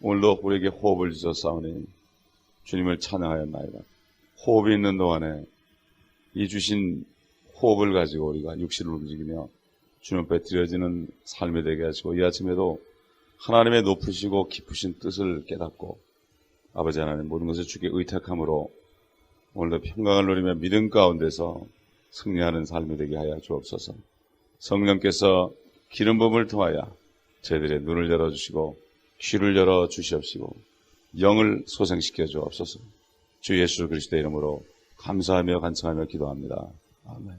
오늘도 우리에게 호흡을 주셨사오니 주님을 찬양하였나이다. 호흡이 있는 동안에 이 주신 호흡을 가지고 우리가 육신을 움직이며 주님 앞에 드려지는 삶이 되게 하시고 이 아침에도 하나님의 높으시고 깊으신 뜻을 깨닫고 아버지 하나님 모든 것을 주께 의탁함으로 오늘도 평강을 누리며 믿음 가운데서 승리하는 삶이 되게 하여 주옵소서. 성령께서 기름 부음을 통하여 저희들의 눈을 열어주시고 귀를 열어 주시옵시고 영을 소생시켜 주옵소서. 주 예수 그리스도의 이름으로 감사하며 간청하며 기도합니다. 아멘.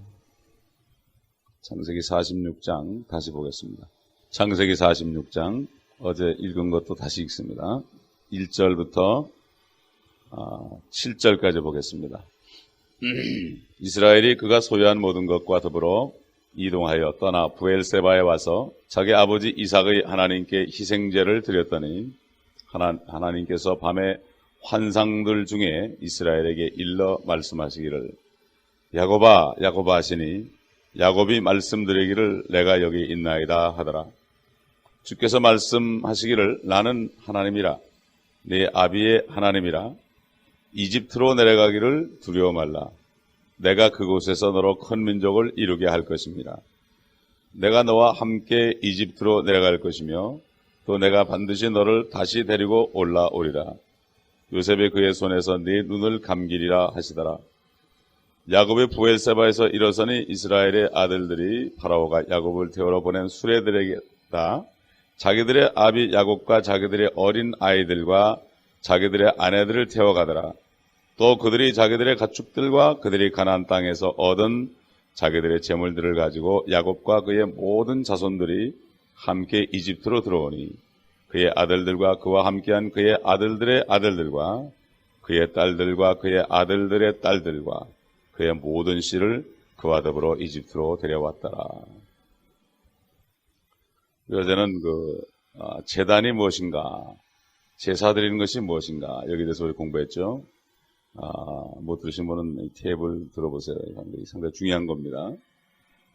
창세기 46장 다시 보겠습니다. 창세기 46장 어제 읽은 것도 다시 읽습니다. 1절부터 7절까지 보겠습니다. 이스라엘이 그가 소유한 모든 것과 더불어 이동하여 떠나 부엘세바에 와서 자기 아버지 이삭의 하나님께 희생제를 드렸더니 하나, 하나님께서 밤에 환상들 중에 이스라엘에게 일러 말씀하시기를 야곱아 야곱아 하시니 야곱이 말씀드리기를 내가 여기 있나이다 하더라. 주께서 말씀하시기를 나는 하나님이라. 네 아비의 하나님이라. 이집트로 내려가기를 두려워 말라 내가 그곳에서 너로 큰 민족을 이루게 할 것입니다. 내가 너와 함께 이집트로 내려갈 것이며 또 내가 반드시 너를 다시 데리고 올라오리라. 요셉이 그의 손에서 네 눈을 감기리라 하시더라. 야곱의 부엘세바에서 일어서니 이스라엘의 아들들이 파라오가 야곱을 태우러 보낸 수레들에게다 자기들의 아비 야곱과 자기들의 어린 아이들과 자기들의 아내들을 태워가더라. 또 그들이 자기들의 가축들과 그들이 가나안 땅에서 얻은 자기들의 재물들을 가지고 야곱과 그의 모든 자손들이 함께 이집트로 들어오니 그의 아들들과 그와 함께한 그의 아들들의 아들들과 그의 딸들과 그의 아들들의 딸들과 그의 모든 씨를 그와 더불어 이집트로 데려왔더라. 어제는 그 아, 재단이 무엇인가, 제사 드리는 것이 무엇인가 여기 대해서 우리 공부했죠. 아, 못 들으신 분은 이 탭을 들어보세요. 상당히, 상당히 중요한 겁니다.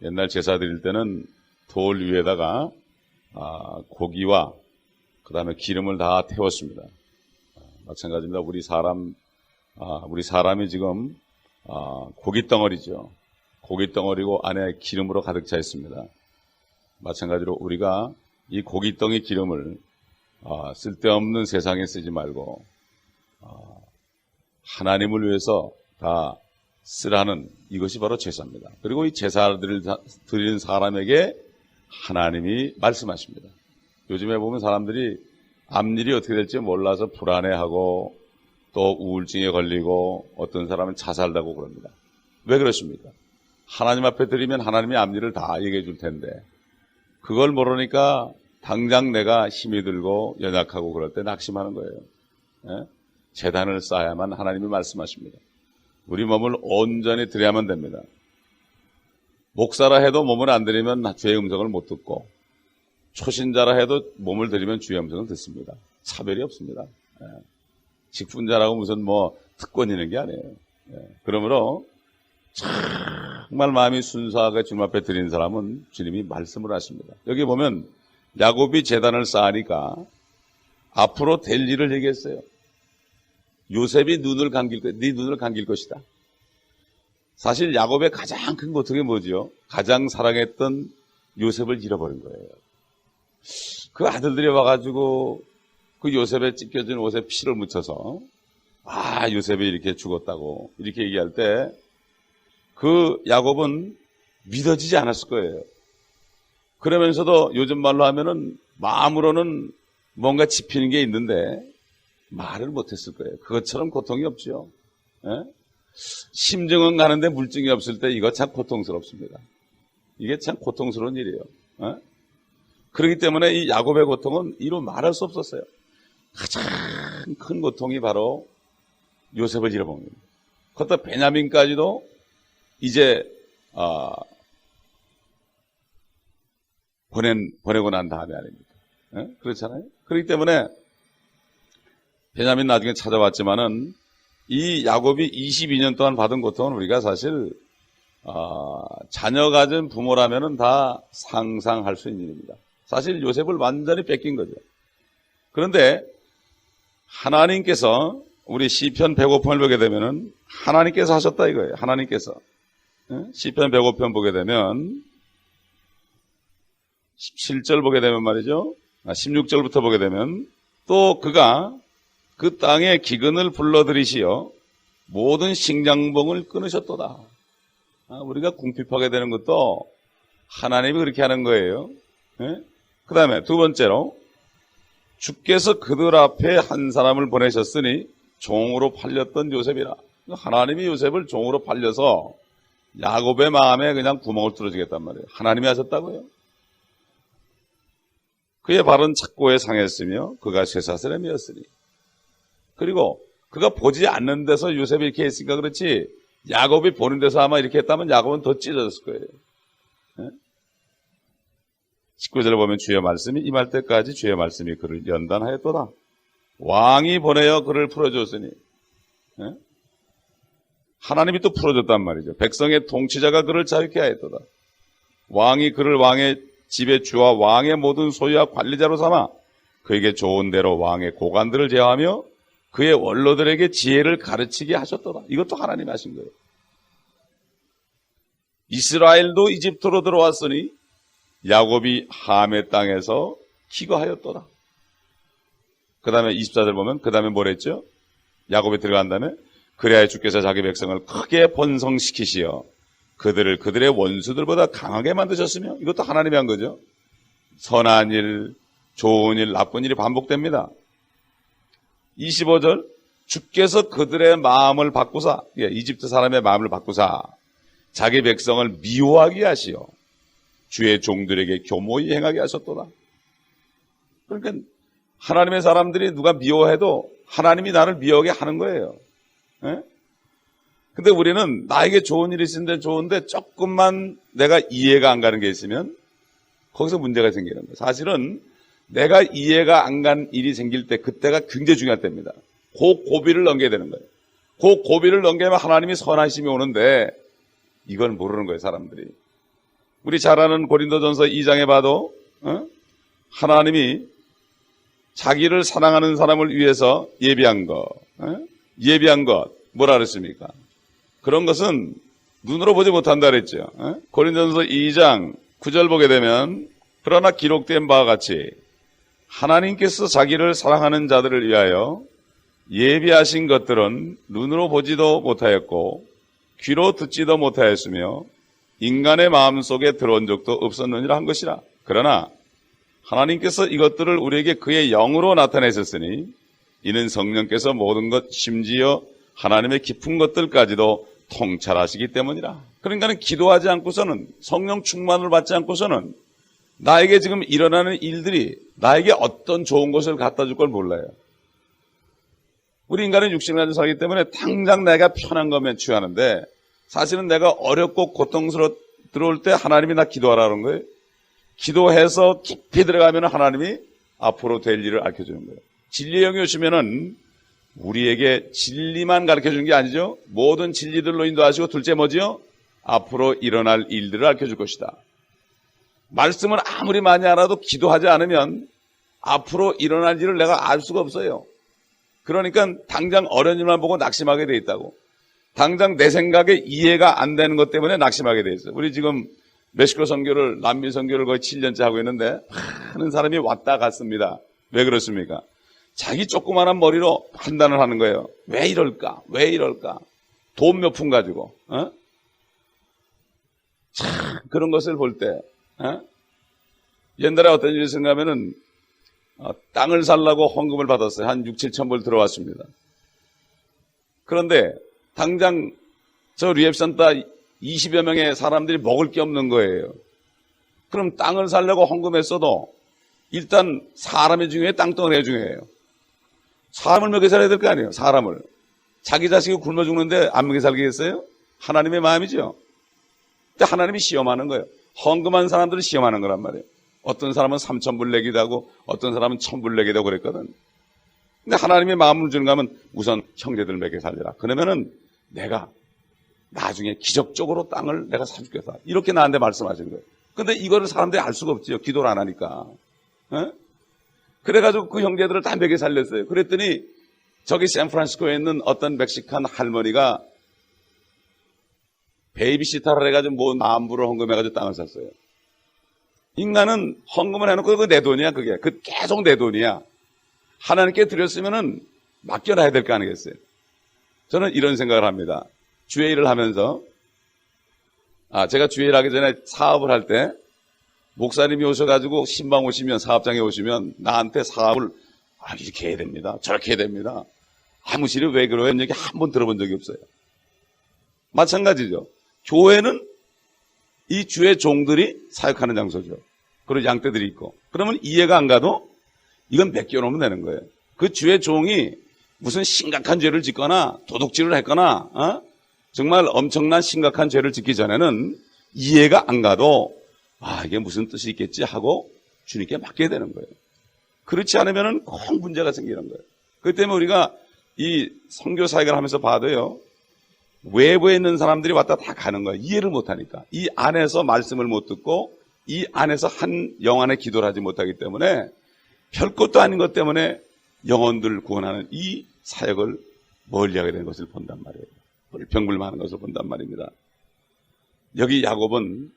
옛날 제사 드릴 때는 돌 위에다가 아, 고기와 그 다음에 기름을 다 태웠습니다. 아, 마찬가지입니다. 우리 사람, 아, 우리 사람이 지금 아, 고기 덩어리죠. 고기 덩어리고 안에 기름으로 가득 차 있습니다. 마찬가지로 우리가 이 고기 덩이 기름을 아, 쓸데없는 세상에 쓰지 말고 하나님을 위해서 다 쓰라는 이것이 바로 제사입니다. 그리고 이 제사를 드리는 사람에게 하나님이 말씀하십니다. 요즘에 보면 사람들이 앞일이 어떻게 될지 몰라서 불안해하고 또 우울증에 걸리고 어떤 사람은 자살하고 그럽니다. 왜 그렇습니까? 하나님 앞에 드리면 하나님이 앞일을 다 얘기해 줄 텐데 그걸 모르니까 당장 내가 힘이 들고 연약하고 그럴 때 낙심하는 거예요. 예? 재단을 쌓아야만 하나님이 말씀하십니다. 우리 몸을 온전히 드려야만 됩니다. 목사라 해도 몸을 안 드리면 주의 음성을 못 듣고 초신자라 해도 몸을 드리면 주의 음성을 듣습니다. 차별이 없습니다. 예. 직분자라고 무슨 뭐 특권 있는 게 아니에요. 예. 그러므로 정말 마음이 순수하게 주님 앞에 드리는 사람은 주님이 말씀을 하십니다. 여기 보면 야곱이 재단을 쌓으니까 앞으로 될 일을 얘기했어요. 요셉이 눈을 감길 것, 네 눈을 감길 것이다. 사실 야곱의 가장 큰 고통이 뭐죠? 가장 사랑했던 요셉을 잃어버린 거예요. 그 아들들이 와가지고 그 요셉에 찢겨진 옷에 피를 묻혀서 아 요셉이 이렇게 죽었다고 이렇게 얘기할 때 그 야곱은 믿어지지 않았을 거예요. 그러면서도 요즘 말로 하면은 마음으로는 뭔가 짚히는 게 있는데 말을 못했을 거예요. 그것처럼 고통이 없죠. 예? 심증은 가는데 물증이 없을 때 이거 참 고통스럽습니다. 이게 참 고통스러운 일이에요. 예? 그렇기 때문에 이 야곱의 고통은 이로 말할 수 없었어요. 가장 큰 고통이 바로 요셉을 잃어본 겁니다. 그것도 베냐민까지도 이제 어, 보낸 보내고 난 다음에 아닙니까? 예? 그렇잖아요. 그렇기 때문에 베냐민 나중에 찾아왔지만은 이 야곱이 22년 동안 받은 고통은 우리가 사실 어, 자녀 가진 부모라면은 다 상상할 수 있는 일입니다. 사실 요셉을 완전히 뺏긴 거죠. 그런데 하나님께서 우리 시편 105편을 보게 되면은 하나님께서 하셨다 이거예요. 하나님께서. 예? 시편 105편 보게 되면 17절 보게 되면 말이죠. 아, 16절부터 보게 되면 또 그가 그 땅에 기근을 불러들이시어 모든 식량봉을 끊으셨도다. 아, 우리가 궁핍하게 되는 것도 하나님이 그렇게 하는 거예요. 그 다음에 두 번째로 주께서 그들 앞에 한 사람을 보내셨으니 종으로 팔렸던 요셉이라. 하나님이 요셉을 종으로 팔려서 야곱의 마음에 그냥 구멍을 뚫어주겠단 말이에요. 하나님이 하셨다고요. 그의 발은 착고에 상했으며 그가 쇠사슬함이었으니 그리고 그가 보지 않는 데서 요셉이 이렇게 했으니까 그렇지 야곱이 보는 데서 아마 이렇게 했다면 야곱은 더 찢어졌을 거예요. 네? 19절에 보면 주의 말씀이 임할 때까지 주의 말씀이 그를 연단하였도다. 왕이 보내어 그를 풀어줬으니 네? 하나님이 또 풀어줬단 말이죠. 백성의 통치자가 그를 자유케 하였도다. 왕이 그를 왕의 집의 주와 왕의 모든 소유와 관리자로 삼아 그에게 좋은 대로 왕의 고관들을 제어하며 그의 원로들에게 지혜를 가르치게 하셨도다. 이것도 하나님이 하신 거예요. 이스라엘도 이집트로 들어왔으니 야곱이 함의 땅에서 기거하였도다. 그 다음에 24절 보면 그 다음에 뭐랬죠? 야곱이 들어간 다음에 그래야 주께서 자기 백성을 크게 번성시키시어 그들을 그들의 원수들보다 강하게 만드셨으며 이것도 하나님이 한 거죠. 선한 일, 좋은 일, 나쁜 일이 반복됩니다. 25절 주께서 그들의 마음을 바꾸사 예, 이집트 사람의 마음을 바꾸사 자기 백성을 미워하게 하시어 주의 종들에게 교모히 행하게 하셨도다. 그러니까 하나님의 사람들이 누가 미워해도 하나님이 나를 미워하게 하는 거예요. 예? 근데 우리는 나에게 좋은 일이 있는데 좋은데 조금만 내가 이해가 안 가는 게 있으면 거기서 문제가 생기는 거예요. 사실은 내가 이해가 안 간 일이 생길 때 그때가 굉장히 중요할 때입니다. 그 고비를 넘겨야 되는 거예요. 그 고비를 넘기면 하나님이 선하심이 오는데 이걸 모르는 거예요, 사람들이. 우리 잘 아는 고린도전서 2장에 봐도 어? 하나님이 자기를 사랑하는 사람을 위해서 예비한 것, 어? 예비한 것 뭐라 그랬습니까? 그런 것은 눈으로 보지 못한다 그랬죠. 어? 고린도전서 2장 9절 보게 되면 그러나 기록된 바와 같이 하나님께서 자기를 사랑하는 자들을 위하여 예비하신 것들은 눈으로 보지도 못하였고 귀로 듣지도 못하였으며 인간의 마음 속에 들어온 적도 없었느니라 한 것이라. 그러나 하나님께서 이것들을 우리에게 그의 영으로 나타내셨으니 이는 성령께서 모든 것 심지어 하나님의 깊은 것들까지도 통찰하시기 때문이라. 그러니까는 기도하지 않고서는 성령 충만을 받지 않고서는 나에게 지금 일어나는 일들이 나에게 어떤 좋은 것을 갖다 줄 걸 몰라요. 우리 인간은 육신을 가지고 살기 때문에 당장 내가 편한 거면 취하는데 사실은 내가 어렵고 고통스러 들어올 때 하나님이 나 기도하라는 거예요. 기도해서 깊이 들어가면 하나님이 앞으로 될 일을 알려주는 거예요. 진리의 영이 오시면은 우리에게 진리만 가르쳐 주는 게 아니죠. 모든 진리들로 인도하시고 둘째 뭐지요? 앞으로 일어날 일들을 알려 줄 것이다. 말씀을 아무리 많이 알아도 기도하지 않으면 앞으로 일어날 일을 내가 알 수가 없어요. 그러니까 당장 일만 보고 낙심하게 돼 있다고. 당장 내 생각에 이해가 안 되는 것 때문에 낙심하게 돼 있어요. 우리 지금 멕시코 선교를 남미 선교를 거의 7년째 하고 있는데 많은 사람이 왔다 갔습니다. 왜 그렇습니까? 자기 조그마한 머리로 판단을 하는 거예요. 왜 이럴까? 왜 이럴까? 돈 몇 푼 가지고. 어? 참 그런 것을 볼 때 어? 옛날에 어떤 일이 있었냐면은 어, 땅을 살라고 헌금을 받았어요. 한 6, 7천 불 들어왔습니다. 그런데 당장 저 리앱산타 20여 명의 사람들이 먹을 게 없는 거예요. 그럼 땅을 살려고 헌금했어도 일단 사람의 중요해 땅덩어리가 중요해요. 사람을 먹여 살아야 될 거 아니에요. 사람을. 자기 자식이 굶어 죽는데 안 먹여 살겠어요? 하나님의 마음이죠. 근데 하나님이 시험하는 거예요. 헌금한 사람들을 시험하는 거란 말이에요. 어떤 사람은 3천 불 내기도 하고 어떤 사람은 1천 불 내기도 하고 그랬거든. 근데 하나님의 마음을 주는 거 하면 우선 형제들 먹여 살려라. 그러면은 내가 나중에 기적적으로 땅을 내가 사주겠다. 이렇게 나한테 말씀하신 거예요. 근데 이거를 사람들이 알 수가 없지요. 기도를 안 하니까. 에? 그래가지고 그 형제들을 다 먹여 살렸어요. 그랬더니 저기 샌프란시스코에 있는 어떤 멕시칸 할머니가 베이비시터를 해가지고 뭐 만불을 헌금해가지고 땅을 샀어요. 인간은 헌금을 해놓고 그내 돈이야 그게. 그 계속 내 돈이야. 하나님께 드렸으면은 맡겨놔야 될 거 아니겠어요? 저는 이런 생각을 합니다. 주의 일을 하면서 아 제가 주의 일 하기 전에 사업을 할 때 목사님이 오셔가지고 신방 오시면 사업장에 오시면 나한테 사업을 아 이렇게 해야 됩니다. 저렇게 해야 됩니다. 아무 시를 왜? 이런 얘기 한 번 들어본 적이 없어요. 마찬가지죠. 교회는 이 주의 종들이 사역하는 장소죠. 그리고 양떼들이 있고. 그러면 이해가 안 가도 이건 맡겨놓으면 되는 거예요. 그 주의 종이 무슨 심각한 죄를 짓거나 도둑질을 했거나 어? 정말 엄청난 심각한 죄를 짓기 전에는 이해가 안 가도 아 이게 무슨 뜻이 있겠지 하고 주님께 맡겨야 되는 거예요. 그렇지 않으면 꼭 문제가 생기는 거예요. 그 때문에 우리가 이 선교 사역을 하면서 봐도요. 외부에 있는 사람들이 왔다 다 가는 거예요. 이해를 못하니까. 이 안에서 말씀을 못 듣고 이 안에서 한 영안의 기도를 하지 못하기 때문에 별 것도 아닌 것 때문에 영혼들을 구원하는 이 사역을 멀리하게 되는 것을 본단 말이에요. 불평불만하는 것을 본단 말입니다. 여기 야곱은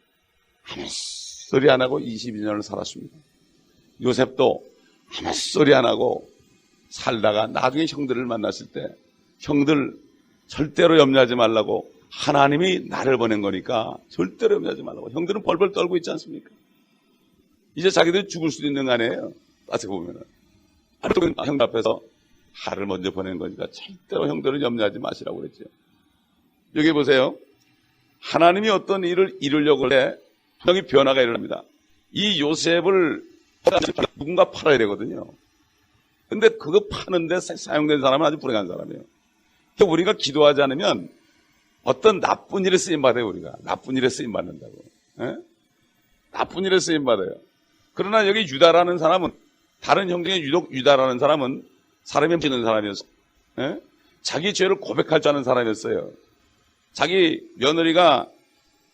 아무 소리 안 하고 22년을 살았습니다. 요셉도 아무 소리 안 하고 살다가 나중에 형들을 만났을 때 형들 절대로 염려하지 말라고 하나님이 나를 보낸 거니까 절대로 염려하지 말라고 형들은 벌벌 떨고 있지 않습니까? 이제 자기들 죽을 수도 있는 거 아니에요. 따지고 보면은. 형 앞에서 하를 먼저 보낸 거니까 절대로 형들은 염려하지 마시라고 그랬죠. 여기 보세요. 하나님이 어떤 일을 이루려고 해 분명히 변화가 일어납니다. 이 요셉을 누군가 팔아야 되거든요. 근데 그거 파는데 사용된 사람은 아주 불행한 사람이에요. 우리가 기도하지 않으면 어떤 나쁜 일에 쓰임 받아요, 우리가. 나쁜 일에 쓰임 받는다고. 에? 나쁜 일에 쓰임 받아요. 그러나 여기 유다라는 사람은 다른 형제의 유독 유다라는 사람은 사람이 지는 사람이었어요. 에? 자기 죄를 고백할 줄 아는 사람이었어요. 자기 며느리가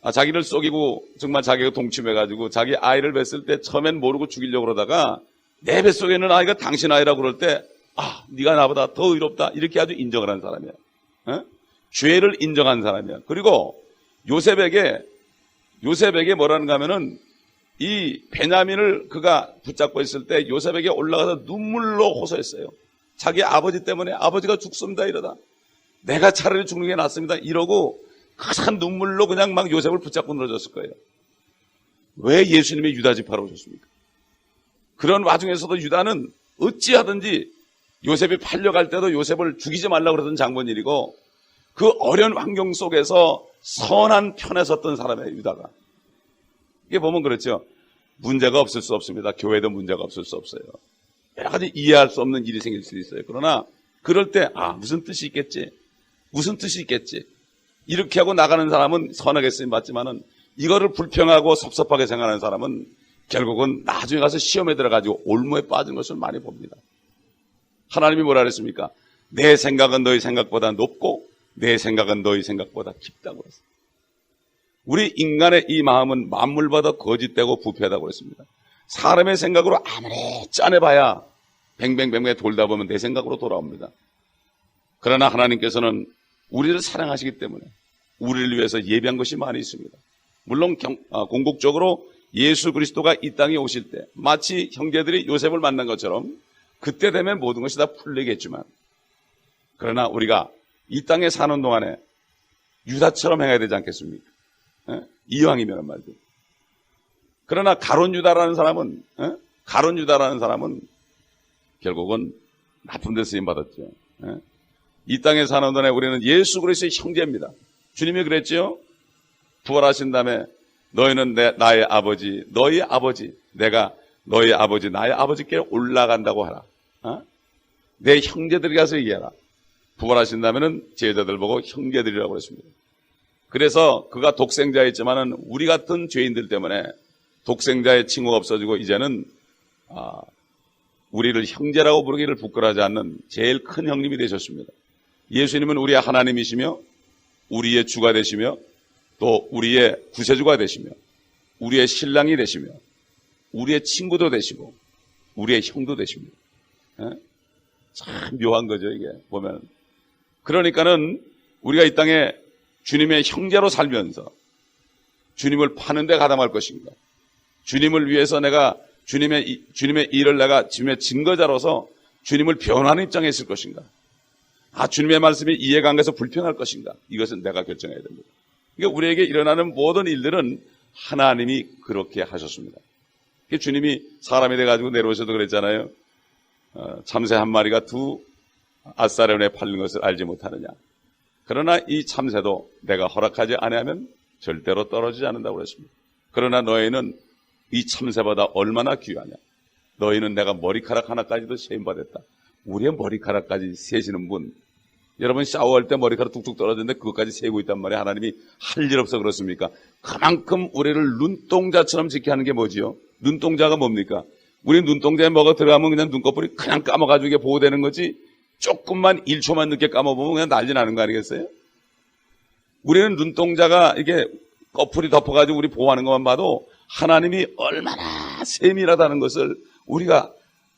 아, 자기를 속이고 정말 자기가 동침해가지고 자기 아이를 뵀을 때 처음엔 모르고 죽이려고 그러다가 내 뱃속에 있는 아이가 당신 아이라고 그럴 때 아, 네가 나보다 더 의롭다 이렇게 아주 인정을 한 사람이야. 어? 죄를 인정한 사람이야. 그리고 요셉에게 요셉에게 뭐라는가 하면은 이 베냐민을 그가 붙잡고 있을 때 요셉에게 올라가서 눈물로 호소했어요. 자기 아버지 때문에 아버지가 죽습니다 이러다. 내가 차라리 죽는 게 낫습니다 이러고 큰 눈물로 그냥 막 요셉을 붙잡고 늘어졌을 거예요. 왜 예수님이 유다 지파로 오셨습니까? 그런 와중에서도 유다는 어찌하든지 요셉이 팔려갈 때도 요셉을 죽이지 말라고 그러던 장본일이고 그 어려운 환경 속에서 선한 편에 섰던 사람이에요, 유다가. 이게 보면 그렇죠. 문제가 없을 수 없습니다. 교회도 문제가 없을 수 없어요. 여러 가지 이해할 수 없는 일이 생길 수도 있어요. 그러나 그럴 때, 아, 무슨 뜻이 있겠지? 무슨 뜻이 있겠지? 이렇게 하고 나가는 사람은 선하게 쓰임 받지만은 이거를 불평하고 섭섭하게 생각하는 사람은 결국은 나중에 가서 시험에 들어가지고 올무에 빠진 것을 많이 봅니다. 하나님이 뭐라 그랬습니까? 내 생각은 너희 생각보다 높고 내 생각은 너희 생각보다 깊다고 그랬어요. 우리 인간의 이 마음은 만물보다 거짓되고 부패하다고 그랬습니다. 사람의 생각으로 아무리 짜내봐야 뱅뱅뱅뱅 돌다 보면 내 생각으로 돌아옵니다. 그러나 하나님께서는 우리를 사랑하시기 때문에 우리를 위해서 예비한 것이 많이 있습니다. 물론 경, 아, 공국적으로 예수 그리스도가 이 땅에 오실 때 마치 형제들이 요셉을 만난 것처럼 그때 되면 모든 것이 다 풀리겠지만 그러나 우리가 이 땅에 사는 동안에 유다처럼 행해야 되지 않겠습니까? 에? 이왕이면 말이죠. 그러나 가론 유다라는 사람은 에? 가론 유다라는 사람은 결국은 나쁜 데 쓰임 받았죠. 에? 이 땅에 사는 동안에 우리는 예수 그리스도의 형제입니다. 주님이 그랬지요. 부활하신 다음에 너희는 내, 나의 아버지, 너희 아버지, 내가 너희 아버지, 나의 아버지께 올라간다고 하라. 어? 내 형제들이 가서 얘기해라. 부활하신다면은 제자들 보고 형제들이라고 그랬습니다. 그래서 그가 독생자였지만은 우리 같은 죄인들 때문에 독생자의 칭호가 없어지고 이제는 아, 우리를 형제라고 부르기를 부끄러워하지 않는 제일 큰 형님이 되셨습니다. 예수님은 우리의 하나님이시며 우리의 주가 되시며 또 우리의 구세주가 되시며 우리의 신랑이 되시며 우리의 친구도 되시고 우리의 형도 되십니다. 예? 참 묘한 거죠, 이게, 보면. 그러니까는 우리가 이 땅에 주님의 형제로 살면서 주님을 파는데 가담할 것인가? 주님을 위해서 내가 주님의, 이- 주님의 일을 내가 주님의 증거자로서 주님을 변호하는 입장에 있을 것인가? 아, 주님의 말씀이 이해가 안 가서 불편할 것인가? 이것은 내가 결정해야 됩니다. 그러니까 우리에게 일어나는 모든 일들은 하나님이 그렇게 하셨습니다. 주님이 사람이 돼가지고 내려오셔도 그랬잖아요. 어, 참새 한 마리가 두 아사련에 팔린 것을 알지 못하느냐. 그러나 이 참새도 내가 허락하지 아니하면 절대로 떨어지지 않는다고 그랬습니다. 그러나 너희는 이 참새보다 얼마나 귀하냐. 너희는 내가 머리카락 하나까지도 세임받았다. 우리의 머리카락까지 세시는 분. 여러분 샤워할 때 머리카락 뚝뚝 떨어지는데 그것까지 세고 있단 말이에요. 하나님이 할 일 없어 그렇습니까? 그만큼 우리를 눈동자처럼 지켜 하는 게 뭐지요? 눈동자가 뭡니까? 우리 눈동자에 뭐가 들어가면 그냥 눈꺼풀이 그냥 감아가지고 이게 보호되는 거지 조금만 1초만 늦게 감아보면 그냥 난리 나는 거 아니겠어요? 우리는 눈동자가 이게 꺼풀이 덮어가지고 우리 보호하는 것만 봐도 하나님이 얼마나 세밀하다는 것을 우리가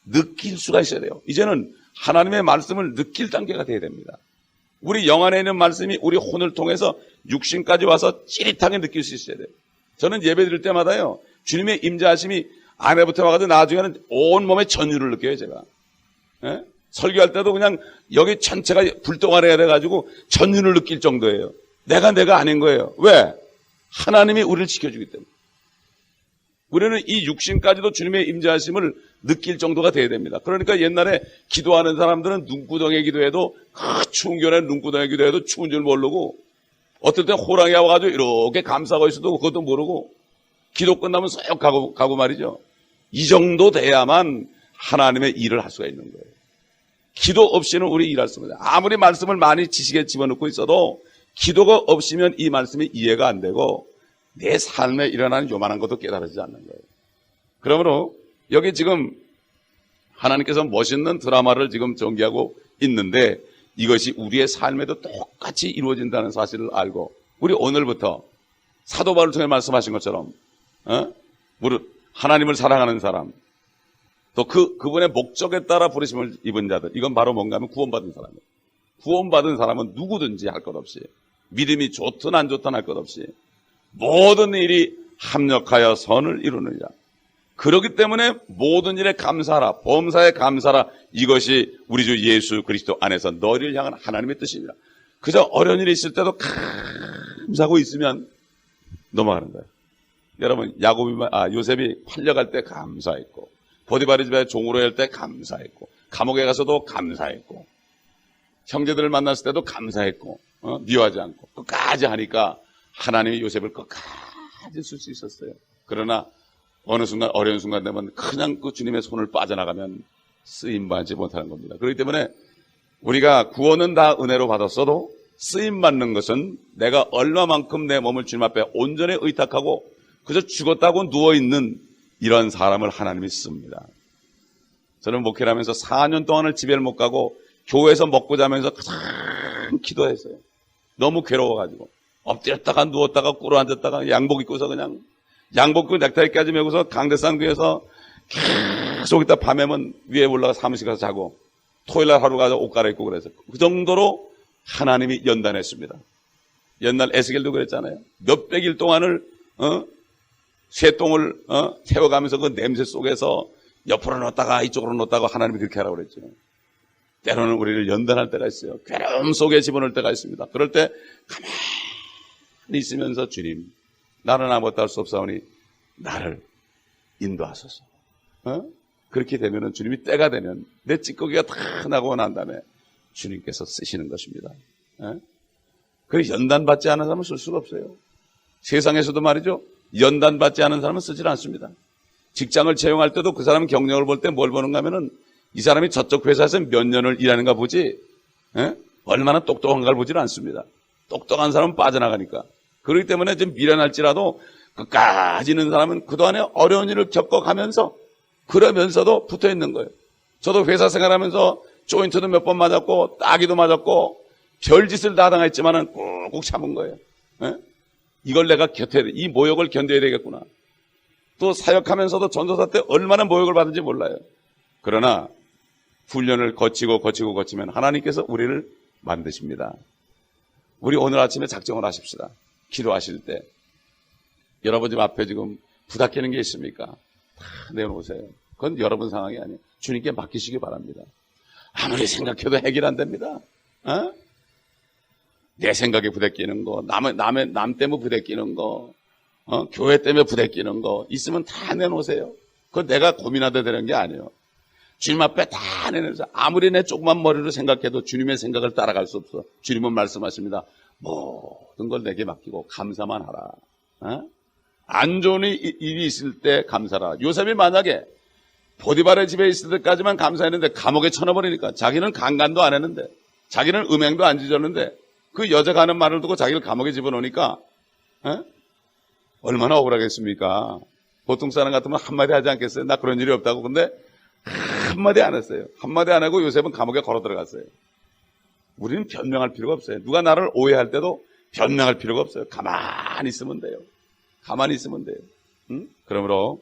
느낄 수가 있어야 돼요. 이제는 하나님의 말씀을 느낄 단계가 돼야 됩니다. 우리 영 안에 있는 말씀이 우리 혼을 통해서 육신까지 와서 찌릿하게 느낄 수 있어야 돼요. 저는 예배 드릴 때마다요, 주님의 임재하심이 안에부터 와가지고 나중에는 온 몸에 전율을 느껴요, 제가. 예? 설교할 때도 그냥 여기 전체가 불동아래가 돼가지고 전율을 느낄 정도예요. 내가 내가 아닌 거예요. 왜? 하나님이 우리를 지켜주기 때문에. 우리는 이 육신까지도 주님의 임재하심을 느낄 정도가 돼야 됩니다. 그러니까 옛날에 기도하는 사람들은 눈구덩이 기도해도 그 추운 겨울에 눈구덩이 기도해도 추운 줄 모르고 어떨 때 호랑이 와가지고 이렇게 감싸고 있어도 그것도 모르고 기도 끝나면 쏙 가고, 가고 말이죠. 이 정도 돼야만 하나님의 일을 할 수가 있는 거예요. 기도 없이는 우리 일할 수가 없어요. 아무리 말씀을 많이 지식에 집어넣고 있어도 기도가 없으면 이 말씀이 이해가 안 되고 내 삶에 일어나는 요만한 것도 깨달아지지 않는 거예요. 그러므로 여기 지금 하나님께서 멋있는 드라마를 지금 전개하고 있는데 이것이 우리의 삶에도 똑같이 이루어진다는 사실을 알고 우리 오늘부터 사도 바울을 통해 말씀하신 것처럼 어? 우리 하나님을 사랑하는 사람 또 그 그분의 목적에 따라 부르심을 입은 자들 이건 바로 뭔가 하면 구원받은 사람이에요. 구원받은 사람은 누구든지 할 것 없이 믿음이 좋든 안 좋든 할 것 없이 모든 일이 합력하여 선을 이루느냐. 그렇기 때문에 모든 일에 감사하라. 범사에 감사하라. 이것이 우리 주 예수 그리스도 안에서 너희를 향한 하나님의 뜻입니다. 그저 어려운 일이 있을 때도 감사하고 있으면 넘어가는 거예요. 여러분, 야곱이, 아, 요셉이 팔려갈 때 감사했고, 보디바리 집에 종으로 할 때 감사했고, 감옥에 가서도 감사했고, 형제들을 만났을 때도 감사했고, 어? 미워하지 않고, 끝까지 하니까 하나님이 요셉을 끝까지 쓸 수 있었어요. 그러나 어느 순간 어려운 순간 되면 그냥 그 주님의 손을 빠져나가면 쓰임받지 못하는 겁니다. 그렇기 때문에 우리가 구원은 다 은혜로 받았어도 쓰임 받는 것은 내가 얼마만큼 내 몸을 주님 앞에 온전히 의탁하고 그저 죽었다고 누워 있는 이런 사람을 하나님이 씁니다. 저는 목회를 하면서 4년 동안을 집에를 못 가고 교회에서 먹고 자면서 가장 기도했어요. 너무 괴로워가지고 엎드렸다가 누웠다가 꿇어 앉았다가 양복 입고서 그냥 양복 입고 넥타이까지 메고서 강대산 교에서 계속 있다 밤에면 위에 올라가 사무실 가서 자고 토요일 날 하루 가서 옷 갈아입고 그래서 그 정도로 하나님이 연단했습니다. 옛날 에스겔도 그랬잖아요. 몇백 일 동안을 어? 쇠똥을 어? 태워가면서 그 냄새 속에서 옆으로 넣었다가 이쪽으로 넣었다가 하나님이 그렇게 하라고 그랬죠. 때로는 우리를 연단할 때가 있어요. 괴로움 속에 집어넣을 때가 있습니다. 그럴 때 가만히 있으면서 주님 나는 아무것도 할 수 없사오니 나를 인도하소서. 어? 그렇게 되면은 주님이 때가 되면 내 찌꺼기가 다 나고 난 다음에 주님께서 쓰시는 것입니다. 어? 그래서 연단받지 않은 사람은 쓸 수가 없어요. 세상에서도 말이죠. 연단 받지 않은 사람은 쓰질 않습니다. 직장을 채용할 때도 그 사람 경력을 볼 때 뭘 보는가 하면은 이 사람이 저쪽 회사에서 몇 년을 일하는가 보지, 에? 얼마나 똑똑한가를 보지는 않습니다. 똑똑한 사람은 빠져나가니까. 그렇기 때문에 좀 미련할지라도 끝까지 있는 사람은 그동안에 어려운 일을 겪어가면서 그러면서도 붙어 있는 거예요. 저도 회사 생활하면서 조인트도 몇 번 맞았고 따기도 맞았고 별짓을 다 당했지만은 꾹꾹 참은 거예요. 에? 이걸 내가 곁에 이 모욕을 견뎌야 되겠구나. 또 사역하면서도 전도사 때 얼마나 모욕을 받은지 몰라요. 그러나 훈련을 거치고 거치고 거치면 하나님께서 우리를 만드십니다. 우리 오늘 아침에 작정을 하십시다. 기도하실 때 여러분 집 앞에 지금 부닥이는 게 있습니까? 다 내놓으세요. 그건 여러분 상황이 아니에요. 주님께 맡기시기 바랍니다. 아무리 생각해도 해결 안 됩니다. 어? 내 생각에 부대끼는 거, 남의, 남의, 남 때문에 부대끼는 거, 어? 교회 때문에 부대끼는 거, 있으면 다 내놓으세요. 그건 내가 고민하다 되는 게 아니에요. 주님 앞에 다 내놓으세요. 아무리 내 조그만 머리로 생각해도 주님의 생각을 따라갈 수 없어. 주님은 말씀하십니다. 모든 걸 내게 맡기고 감사만 하라. 어? 안 좋은 일- 일이 있을 때 감사라. 요셉이 만약에 보디발의 집에 있을 때까지만 감사했는데 감옥에 쳐넣어버리니까 자기는 강간도 안 했는데 자기는 음행도 안 지졌는데 그 여자가 하는 말을 듣고 자기를 감옥에 집어넣으니까 에? 얼마나 억울하겠습니까? 보통 사람 같으면 한마디 하지 않겠어요? 나 그런 일이 없다고. 근데 한마디 안 했어요. 한마디 안 하고 요셉은 감옥에 걸어 들어갔어요. 우리는 변명할 필요가 없어요. 누가 나를 오해할 때도 변명할 필요가 없어요. 가만히 있으면 돼요. 가만히 있으면 돼요. 응? 그러므로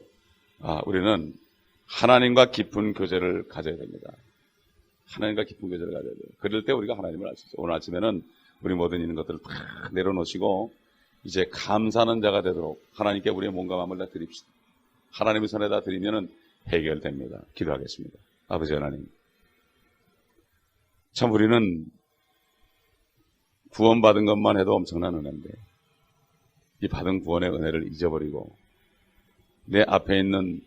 아, 우리는 하나님과 깊은 교제를 가져야 됩니다. 하나님과 깊은 교제를 가져야 돼요. 그럴 때 우리가 하나님을 알 수 있어요. 오늘 아침에는 우리 모든 있는 것들을 다 내려놓으시고 이제 감사하는 자가 되도록 하나님께 우리의 몸과 마음을 다 드립시다. 하나님의 손에다 드리면은 해결됩니다. 기도하겠습니다. 아버지 하나님. 참 우리는 구원받은 것만 해도 엄청난 은혜인데 이 받은 구원의 은혜를 잊어버리고 내 앞에 있는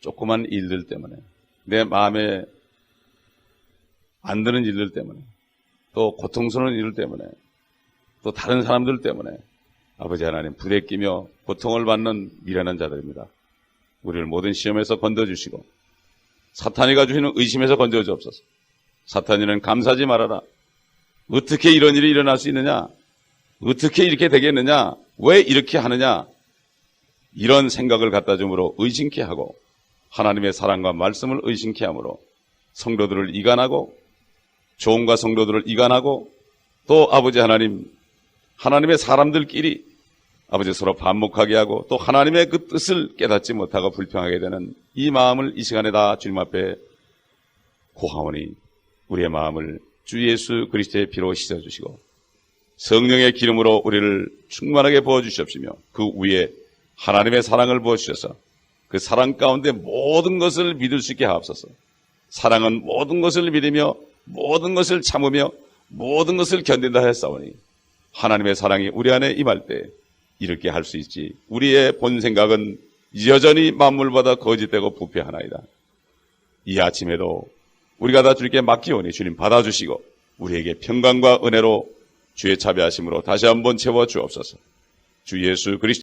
조그만 일들 때문에 내 마음에 안 드는 일들 때문에 또 고통스러운 일들 때문에 또 다른 사람들 때문에 아버지 하나님 부대끼며 고통을 받는 미련한 자들입니다. 우리를 모든 시험에서 건져주시고 사탄이가 주시는 의심에서 건져주옵소서. 사탄이는 감사하지 말아라. 어떻게 이런 일이 일어날 수 있느냐? 어떻게 이렇게 되겠느냐? 왜 이렇게 하느냐? 이런 생각을 갖다 줌으로 의심케 하고 하나님의 사랑과 말씀을 의심케 함으로 성도들을 이간하고 종과 성도들을 이간하고 또 아버지 하나님 하나님의 사람들끼리 아버지 서로 반목하게 하고 또 하나님의 그 뜻을 깨닫지 못하고 불평하게 되는 이 마음을 이 시간에 다 주님 앞에 고하오니 우리의 마음을 주 예수 그리스도의 피로 씻어주시고 성령의 기름으로 우리를 충만하게 부어주시옵시며 그 위에 하나님의 사랑을 부어주셔서 그 사랑 가운데 모든 것을 믿을 수 있게 하옵소서. 사랑은 모든 것을 믿으며 모든 것을 참으며 모든 것을 견딘다 했사오니 하나님의 사랑이 우리 안에 임할 때 이렇게 할 수 있지. 우리의 본 생각은 여전히 만물보다 거짓되고 부패하나이다. 이 아침에도 우리가 다 주님께 맡기오니 주님 받아주시고 우리에게 평강과 은혜로 주의 차배하심으로 다시 한번 채워 주옵소서. 주 예수 그리스도